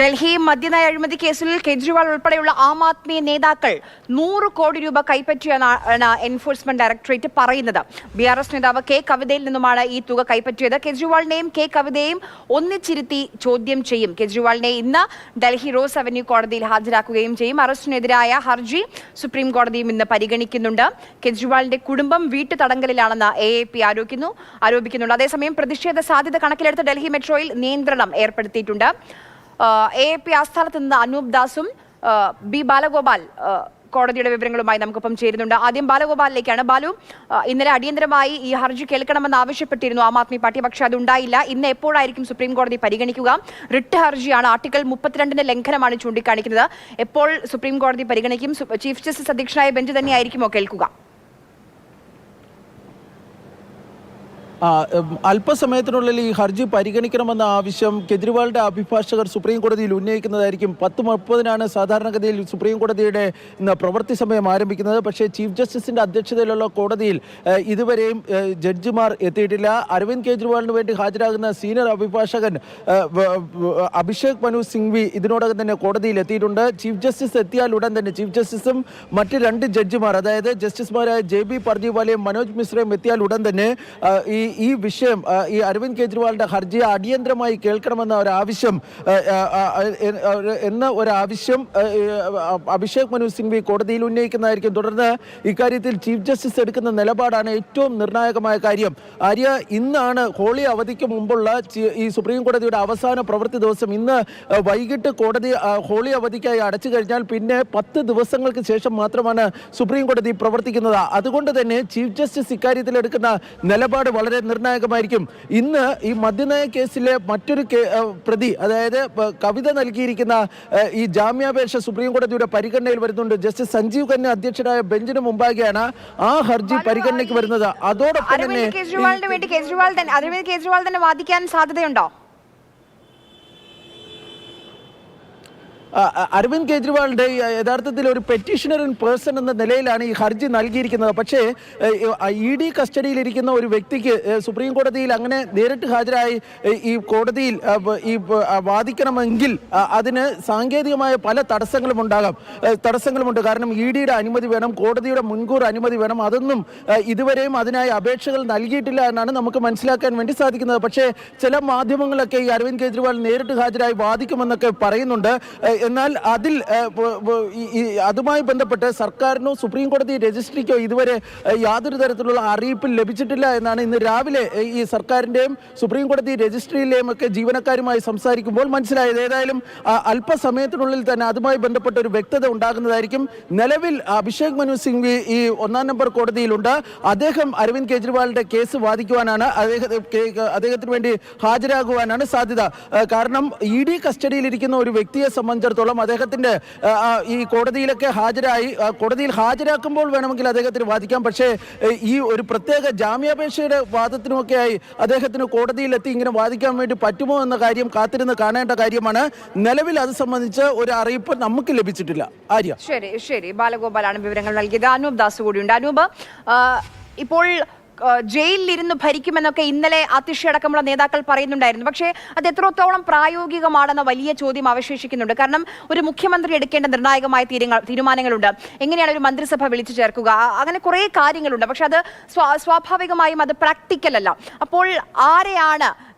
ഡൽഹി മദ്യനയ അഴിമതി കേസിൽ കെജ്രിവാൾ ഉൾപ്പെടെയുള്ള ആം ആദ്മി നേതാക്കൾ നൂറ് കോടി രൂപ കൈപ്പറ്റിയെന്നാണ് എൻഫോഴ്സ്മെന്റ് ഡയറക്ടറേറ്റ് പറയുന്നത്. ബി ആർ എസ് നേതാവ് കെ കവിതയിൽ നിന്നുമാണ് ഈ തുക കൈപ്പറ്റിയത്. കെജ്രിവാളിനെയും കെ കവിതയെയും ഒന്നിച്ചിരുത്തി ചോദ്യം ചെയ്യും. കെജ്രിവാളിനെ ഇന്ന് ഡൽഹി റോസ് അവന്യൂ കോടതിയിൽ ഹാജരാക്കുകയും ചെയ്യും. അറസ്റ്റിനെതിരായ ഹർജി സുപ്രീം കോടതിയും ഇന്ന് പരിഗണിക്കുന്നുണ്ട്. കെജ്രിവാളിന്റെ കുടുംബം വീട്ടു തടങ്കലിലാണെന്ന് എ എ പി ആരോപിക്കുന്നു ആരോപിക്കുന്നുണ്ട്. അതേസമയം പ്രതിഷേധ സാധ്യത കണക്കിലെടുത്ത് ഡൽഹി മെട്രോയിൽ നിയന്ത്രണം ഏർപ്പെടുത്തിയിട്ടുണ്ട്. എ പി ആസ്ഥാനത്ത് നിന്ന് അനൂപ് ദാസും ബി ബാലഗോപാൽ കോടതിയുടെ വിവരങ്ങളുമായി നമുക്കൊപ്പം ചേരുന്നുണ്ട്. ആദ്യം ബാലഗോപാലിലേക്കാണ്. ബാലു ഇന്നലെ അടിയന്തരമായി ഈ ഹർജി കേൾക്കണമെന്ന് ആവശ്യപ്പെട്ടിരുന്നു ആം ആദ്മി പാർട്ടി പക്ഷേ അതുണ്ടായില്ല ഇന്ന് എപ്പോഴായിരിക്കും സുപ്രീം കോടതി പരിഗണിക്കുക? റിട്ട് ഹർജിയാണ് ആർട്ടിക്കിൾ മുപ്പത്തിരണ്ടിന്റെ ലംഘനമാണ് ചൂണ്ടിക്കാണിക്കുന്നത്. എപ്പോൾ സുപ്രീം കോടതി പരിഗണിക്കും? ചീഫ് ജസ്റ്റിസ് അധ്യക്ഷനായ ബെഞ്ച് തന്നെയായിരിക്കുമോ കേൾക്കുക ആ, ഉം, അല്പസമയത്തിനുള്ളിൽ ഈ ഹർജി പരിഗണിക്കണമെന്ന ആവശ്യം കെജ്രിവാളിന്റെ അഭിഭാഷകർ സുപ്രീം കോടതിയിൽ ഉന്നയിക്കുന്നതായിരിക്കും. പത്ത് മുപ്പതിനാണ് സാധാരണഗതിയിൽ സുപ്രീം കോടതിയുടെ പ്രവൃത്തി സമയം ആരംഭിക്കുന്നത്. പക്ഷേ ചീഫ് ജസ്റ്റിസിന്റെ അധ്യക്ഷതയിലുള്ള കോടതിയിൽ ഇതുവരെയും ജഡ്ജിമാർ എത്തിയിട്ടില്ല. അരവിന്ദ് കെജ്രിവാളിന് വേണ്ടി ഹാജരാകുന്ന സീനിയർ അഭിഭാഷകൻ അഭിഷേക് മനു സിംഗ്വി ഇതിനോടകം തന്നെ കോടതിയിൽ എത്തിയിട്ടുണ്ട്. ചീഫ് ജസ്റ്റിസ് എത്തിയാൽ ഉടൻ തന്നെ ചീഫ് ജസ്റ്റിസും മറ്റ് രണ്ട് ജഡ്ജിമാർ അതായത് ജസ്റ്റിസുമാരായ ജെ ബി പർദിവാലയും മനോജ് മിശ്രയും എത്തിയാൽ ഉടൻ തന്നെ ഈ ഈ വിഷയം ഈ അരവിന്ദ് കെജ്രിവാളിന്റെ ഹർജി അടിയന്തരമായി കേൾക്കണമെന്ന ഒരാവശ്യം എന്ന ഒരാവശ്യം അഭിഷേക് മനു സിംഗ്വി കോടതിയിൽ ഉന്നയിക്കുന്നതായിരിക്കും. തുടർന്ന് ഇക്കാര്യത്തിൽ ചീഫ് ജസ്റ്റിസ് എടുക്കുന്ന നിലപാടാണ് ഏറ്റവും നിർണായകമായ കാര്യം. ആര്യ ഇന്നാണ് ഹോളി അവധിക്ക് മുമ്പുള്ള ഈ സുപ്രീം കോടതിയുടെ അവസാന പ്രവൃത്തി ദിവസം ഇന്ന് വൈകിട്ട് കോടതി ഹോളി അവധിക്കായി അടച്ചു കഴിഞ്ഞാൽ പിന്നെ പത്ത് ദിവസങ്ങൾക്ക് ശേഷം മാത്രമാണ് സുപ്രീം കോടതി പ്രവർത്തിക്കുന്നത്. അതുകൊണ്ട് തന്നെ ചീഫ് ജസ്റ്റിസ് ഇക്കാര്യത്തിൽ എടുക്കുന്ന നിലപാട് വളരെ നിർണായകമായിരിക്കും. ഇന്ന് ഈ മദ്യനയ കേസിലെ മറ്റൊരു പ്രതി അതായത് കവിത നൽകിയിരിക്കുന്ന ഈ ജാമ്യാപേക്ഷ സുപ്രീം കോടതിയുടെ പരിഗണനയിൽ വരുന്നുണ്ട്. ജസ്റ്റിസ് സഞ്ജീവ് ഖന്ന അധ്യക്ഷനായ ബെഞ്ചിന് മുമ്പാകെയാണ് ആ ഹർജി പരിഗണനയ്ക്ക് വരുന്നത്. അതോടൊപ്പം തന്നെ കേജ്രിവാൾ തന്നെ വാദിക്കാൻ സാധ്യതയുണ്ടോ ആ, ആ, അരവിന്ദ് കെജ്രിവാളിന്റെ യഥാർത്ഥത്തിൽ ഒരു പെറ്റീഷണർ ഇൻ പേഴ്സൺ എന്ന നിലയിലാണ് ഈ ഹർജി നൽകിയിരിക്കുന്നത്. പക്ഷേ ഇ ഡി കസ്റ്റഡിയിലിരിക്കുന്ന ഒരു വ്യക്തിക്ക് സുപ്രീം കോടതിയിൽ അങ്ങനെ നേരിട്ട് ഹാജരായി ഈ കോടതിയിൽ ഈ വാദിക്കണമെങ്കിൽ അതിന് സാങ്കേതികമായ പല തടസ്സങ്ങളും ഉണ്ടാകാം. തടസ്സങ്ങളുമുണ്ട്. കാരണം ഇ ഡിയുടെ അനുമതി വേണം കോടതിയുടെ മുൻകൂർ അനുമതി വേണം. അതൊന്നും ഇതുവരെയും അതിനായി അപേക്ഷകൾ നൽകിയിട്ടില്ല എന്നാണ് നമുക്ക് മനസ്സിലാക്കാൻ വേണ്ടി സാധിക്കുന്നത്. പക്ഷേ ചില മാധ്യമങ്ങളൊക്കെ ഈ അരവിന്ദ് കെജ്രിവാൾ നേരിട്ട് ഹാജരായി വാദിക്കുമെന്നൊക്കെ പറയുന്നുണ്ട്. എന്നാൽ അതിൽ അതുമായി ബന്ധപ്പെട്ട് സർക്കാരിനോ സുപ്രീം കോടതി രജിസ്ട്രിക്കോ ഇതുവരെ യാതൊരു തരത്തിലുള്ള അറിയിപ്പും ലഭിച്ചിട്ടില്ല എന്നാണ് ഇന്ന് രാവിലെ ഈ സർക്കാരിന്റെയും സുപ്രീം കോടതി രജിസ്ട്രിയിലെയും ഒക്കെ ജീവനക്കാരുമായി സംസാരിക്കുമ്പോൾ മനസ്സിലായത്. ഏതായാലും അല്പസമയത്തിനുള്ളിൽ തന്നെ അതുമായി ബന്ധപ്പെട്ട ഒരു വ്യക്തത ഉണ്ടാകുന്നതായിരിക്കും. നിലവിൽ അഭിഷേക് മനു സിംഗ്വി ഈ ഒന്നാം നമ്പർ കോടതിയിലുണ്ട്. അദ്ദേഹം അരവിന്ദ് കെജ്രിവാളിന്റെ കേസ് വാദിക്കുവാനാണ് അദ്ദേഹത്തിന് വേണ്ടി ഹാജരാകുവാനാണ് സാധ്യത. കാരണം ഇ ഡി കസ്റ്റഡിയിലിരിക്കുന്ന ഒരു വ്യക്തിയെ സംബന്ധിച്ചിടത്തോളം ആ, ആ, ഈ കോടതിയിലൊക്കെ ഹാജരായി കോടതിയിൽ ഹാജരാക്കുമ്പോൾ വേണമെങ്കിൽ അദ്ദേഹത്തിന് വാദിക്കാം. പക്ഷേ ഈ ഒരു പ്രത്യേക ജാമ്യാപേക്ഷയുടെ വാദത്തിനുമൊക്കെയായി അദ്ദേഹത്തിന് കോടതിയിലെത്തി ഇങ്ങനെ വാദിക്കാൻ വേണ്ടി പറ്റുമോ എന്ന കാര്യം കാത്തിരുന്ന് കാണേണ്ട കാര്യമാണ്. നിലവിൽ അത് സംബന്ധിച്ച് ഒരു അറിയിപ്പ് നമുക്ക് ലഭിച്ചിട്ടില്ല. ആര്യ. ശരി ശരി. ബാലഗോപാലാണ് വിവരങ്ങൾ നൽകിയത്. അനൂപ് ദാസ് കൂടിയുണ്ട്. അനൂപ് ഇപ്പോൾ ജയിലിലിരുന്ന് ഭരിക്കുമെന്നൊക്കെ ഇന്നലെ അതിഷി അടക്കമുള്ള നേതാക്കൾ പറയുന്നുണ്ടായിരുന്നു. പക്ഷേ അത് എത്രത്തോളം പ്രായോഗികമാണെന്ന വലിയ ചോദ്യം അവശേഷിക്കുന്നുണ്ട്. കാരണം ഒരു മുഖ്യമന്ത്രി എടുക്കേണ്ട നിർണായകമായ തീരുമാനങ്ങളുണ്ട്. എങ്ങനെയാണ് ഒരു മന്ത്രിസഭ വിളിച്ചു ചേർക്കുക? അങ്ങനെ കുറേ കാര്യങ്ങളുണ്ട്. പക്ഷെ അത് സ്വാ- സ്വാഭാവികമായും അത് പ്രാക്ടിക്കൽ അല്ല. അപ്പോൾ ആരെയാണ്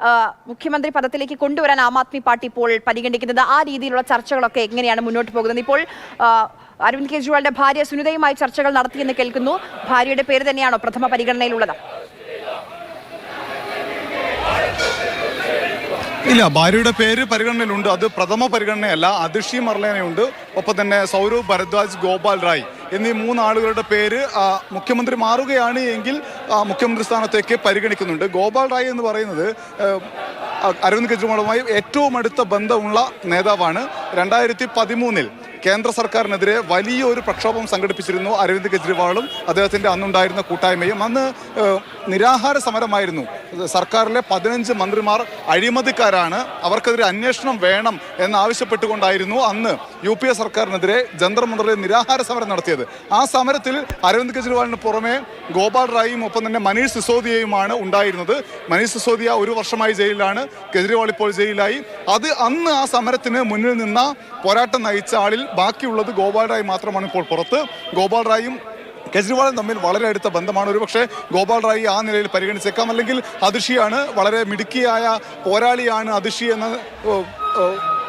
മുഖ്യമന്ത്രി പദത്തിലേക്ക് കൊണ്ടുവരാൻ ആം ആദ്മി പാർട്ടി ഇപ്പോൾ പരിഗണിക്കുന്നത്? ആ രീതിയിലുള്ള ചർച്ചകളൊക്കെ എങ്ങനെയാണ് മുന്നോട്ട് പോകുന്നത്? ഇപ്പോൾ അരവിന്ദ് കെജ്രിവാളിന്റെ ഭാര്യ സുനിതയുമായി ചർച്ചകൾ നടത്തിയെന്ന് കേൾക്കുന്നു. ഭാര്യയുടെ പേര് തന്നെയാണോ പ്രഥമ പരിഗണനയിലുള്ളത്? ഇല്ല ഭാര്യയുടെ പേര് പരിഗണനയിലുണ്ട്. അത് പ്രഥമ പരിഗണനയല്ല അതിഷി മർലേനയുണ്ട്. ഒപ്പം തന്നെ സൗരവ് ഭരദ്വാജ് ഗോപാൽ റായ് എന്നീ മൂന്നാളുകളുടെ പേര് മുഖ്യമന്ത്രി മാറുകയാണ് എങ്കിൽ മുഖ്യമന്ത്രി സ്ഥാനത്തേക്ക് പരിഗണിക്കുന്നുണ്ട്. ഗോപാൽ റായ് എന്ന് പറയുന്നത് അരവിന്ദ് കെജ്രിവാളുമായി ഏറ്റവും അടുത്ത ബന്ധമുള്ള നേതാവാണ്. രണ്ടായിരത്തി പതിമൂന്നിൽ കേന്ദ്ര സർക്കാരിനെതിരെ വലിയൊരു പ്രക്ഷോഭം സംഘടിപ്പിച്ചിരുന്നു അരവിന്ദ് കെജ്രിവാളും അദ്ദേഹത്തിന്റെ അന്നുണ്ടായിരുന്ന കൂട്ടായ്മയും. അന്ന് നിരാഹാര സമരമായിരുന്നു. സർക്കാരിലെ പതിനഞ്ച് മന്ത്രിമാർ അഴിമതിക്കാരാണ്. അവർക്കെതിരെ അന്വേഷണം വേണം എന്നാവശ്യപ്പെട്ടുകൊണ്ടായിരുന്നു അന്ന് യു പി എ സർക്കാരിനെതിരെ ജന്തർ നിരാഹാര സമരം നടത്തിയത്. ആ സമരത്തിൽ അരവിന്ദ് കെജ്രിവാളിന് പുറമെ ഗോപാൽ റായിയും ഒപ്പം തന്നെ മനീഷ് സിസോദിയയുമാണ് ഉണ്ടായിരുന്നത്. മനീഷ് സിസോദിയ ഒരു വർഷമായി ജയിലിലാണ്. കെജ്രിവാൾ ഇപ്പോൾ ജയിലിലായി. അത് അന്ന് ആ സമരത്തിന് മുന്നിൽ നിന്ന പോരാട്ടം നയിച്ച ആളിൽ ബാക്കിയുള്ളത് ഗോപാൽ റായി മാത്രമാണ് ഇപ്പോൾ പുറത്ത്. ഗോപാൽ റായും കെജ്രിവാളും തമ്മിൽ വളരെ അടുത്ത ബന്ധമാണ്. ഒരുപക്ഷെ ഗോപാൽ റായി ആ നിലയിൽ പരിഗണിച്ചേക്കാം. അല്ലെങ്കിൽ അതിഷിയാണ് വളരെ മിടുക്കിയായ പോരാളിയാണ് അതിഷി എന്ന്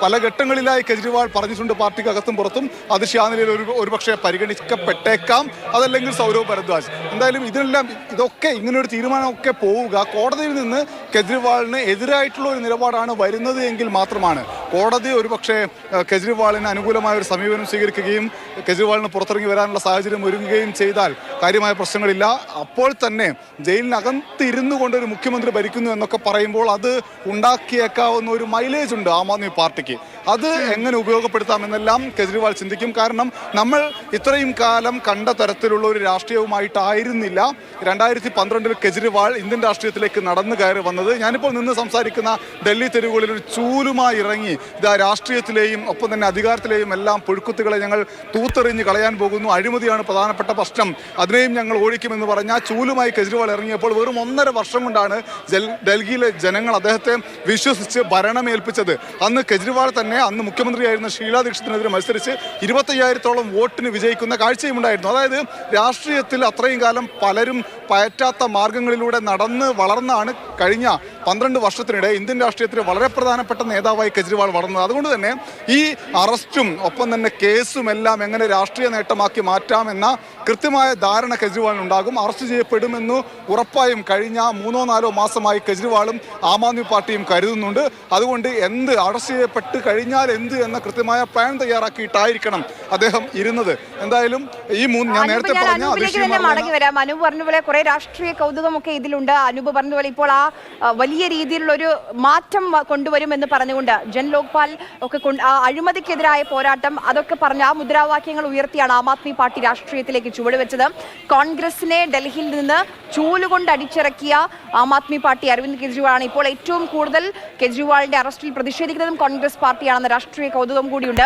പല ഘട്ടങ്ങളിലായി കെജ്രിവാൾ പറഞ്ഞിട്ടുണ്ട് പാർട്ടിക്ക് അകത്തും പുറത്തും. അത് ആ നിലയിൽ ഒരു ഒരുപക്ഷെ പരിഗണിക്കപ്പെട്ടേക്കാം. അതല്ലെങ്കിൽ സൗരവ് ഭരദ്വാജ്. എന്തായാലും ഇതിനെല്ലാം ഇതൊക്കെ ഇങ്ങനൊരു തീരുമാനമൊക്കെ പോവുക. കോടതിയിൽ നിന്ന് കെജ്രിവാളിന് എതിരായിട്ടുള്ള ഒരു നിലപാടാണ് വരുന്നത് എങ്കിൽ മാത്രമാണ്. കോടതി ഒരുപക്ഷെ കെജ്രിവാളിന് അനുകൂലമായ ഒരു സമീപനം സ്വീകരിക്കുകയും കെജ്രിവാളിന് പുറത്തിറങ്ങി വരാനുള്ള സാഹചര്യം ഒരുങ്ങുകയും ചെയ്താൽ കാര്യമായ പ്രശ്നങ്ങളില്ല. അപ്പോൾ തന്നെ ജയിലിനകത്തിരുന്നു കൊണ്ട് ഒരു മുഖ്യമന്ത്രി ഭരിക്കുന്നു എന്നൊക്കെ പറയുമ്പോൾ അത് ഉണ്ടാക്കിയേക്കാവുന്ന ഒരു മൈലേജ് ഉണ്ട്. ആം ആദ്മി പാർട്ടിക്ക്. അത് എങ്ങനെ ഉപയോഗപ്പെടുത്താമെന്നെല്ലാം കെജ്രിവാൾ ചിന്തിക്കും. കാരണം നമ്മൾ ഇത്രയും കാലം കണ്ട തരത്തിലുള്ള ഒരു രാഷ്ട്രീയവുമായിട്ടായിരുന്നില്ല. രണ്ടായിരത്തി പന്ത്രണ്ടിൽ കെജ്രിവാൾ ഇന്ത്യൻ രാഷ്ട്രീയത്തിലേക്ക് നടന്നു കയറി വന്നത്. ഞാനിപ്പോൾ നിന്ന് സംസാരിക്കുന്ന ഡൽഹി തെരുവുകളിൽ ഒരു ചൂലുമായി ഇറങ്ങി ഇതാ രാഷ്ട്രീയത്തിലെയും ഒപ്പം തന്നെ അധികാരത്തിലെയും എല്ലാം പുഴുക്കുത്തുകളെ ഞങ്ങൾ തൂത്തെറിഞ്ഞ് കളയാൻ പോകുന്നു. അഴിമതിയാണ് പ്രധാനപ്പെട്ട പ്രശ്നം. അതിനെയും ഞങ്ങൾ ഓടിക്കുമെന്ന് പറഞ്ഞ ആ ചൂലുമായി കെജ്രിവാൾ ഇറങ്ങിയപ്പോൾ വെറും ഒന്നര വർഷം കൊണ്ടാണ് ഡൽഹിയിലെ ജനങ്ങൾ അദ്ദേഹത്തെ വിശ്വസിച്ച് ഭരണമേൽപ്പിച്ചത്. അന്ന് കെജ്രിവാൾ തന്നെ അന്ന് മുഖ്യമന്ത്രിയായിരുന്ന ഷീലാ ദീക്ഷിതിനെതിരെ മത്സരിച്ച് ഇരുപത്തയ്യായിരത്തോളം വോട്ടിന് വിജയിക്കുന്ന കാഴ്ചയും ഉണ്ടായിരുന്നു അതായത് രാഷ്ട്രീയത്തിൽ അത്രയും കാലം പലരും പയറ്റാത്ത മാർഗങ്ങളിലൂടെ നടന്ന് വളർന്നാണ് കഴിഞ്ഞ പന്ത്രണ്ട് വർഷത്തിനിടെ ഇന്ത്യൻ രാഷ്ട്രീയത്തിൽ വളരെ പ്രധാനപ്പെട്ട നേതാവായി കെജ്രിവാൾ വളർന്നത്. അതുകൊണ്ട് തന്നെ ഈ അറസ്റ്റും ഒപ്പം തന്നെ കേസും എല്ലാം എങ്ങനെ രാഷ്ട്രീയ നേട്ടമാക്കി മാറ്റാമെന്ന കൃത്യമായ ധാരണ കെജ്രിവാളിനുണ്ടാകും അറസ്റ്റ് ചെയ്യപ്പെടുമെന്ന് ഉറപ്പായും കഴിഞ്ഞ മൂന്നോ നാലോ മാസമായി കെജ്രിവാളും ആം ആദ്മി പാർട്ടിയും കരുതുന്നുണ്ട്. അതുകൊണ്ട് എന്ത് അറസ്റ്റ് ചെയ്യപ്പെട്ട് കഴിഞ്ഞാൽ എന്ത് എന്ന കൃത്യമായ പ്ലാൻ തയ്യാറാക്കിയിട്ടായിരിക്കണം അദ്ദേഹം ഇരുന്നത്. എന്തായാലും ഈ മൂന്ന് ഞാൻ നേരത്തെ പറഞ്ഞ മടങ്ങി വരാം. അനൂപ് കുറെ രാഷ്ട്രീയ കൗതുകമൊക്കെ ഇതിലുണ്ട്. അനൂപ് പറഞ്ഞ പോലെ ഇപ്പോൾ ആ വലിയ രീതിയിലുള്ള ഒരു മാറ്റം കൊണ്ടുവരും എന്ന് പറഞ്ഞുകൊണ്ട് ജൻ ലോക്പാൽ ഒക്കെ കൊണ്ട് ആ അഴിമതിക്കെതിരായ പോരാട്ടം അതൊക്കെ പറഞ്ഞ് ആ മുദ്രാവാക്യങ്ങൾ ഉയർത്തിയാണ് ആം ആദ്മി പാർട്ടി രാഷ്ട്രീയത്തിലേക്ക് ചുവടുവെച്ചത് കോൺഗ്രസിനെ ഡൽഹിയിൽ നിന്ന് ചൂലുകൊണ്ട് അടിച്ചിറക്കിയ ആം ആദ്മി പാർട്ടി അരവിന്ദ് കെജ്രിവാളാണ് ഇപ്പോൾ ഏറ്റവും കൂടുതൽ കെജ്രിവാളിന്റെ അറസ്റ്റിൽ പ്രതിഷേധിക്കുന്നതും കോൺഗ്രസ് പാർട്ടിയാണെന്ന രാഷ്ട്രീയ കൗതുകം കൂടിയുണ്ട്.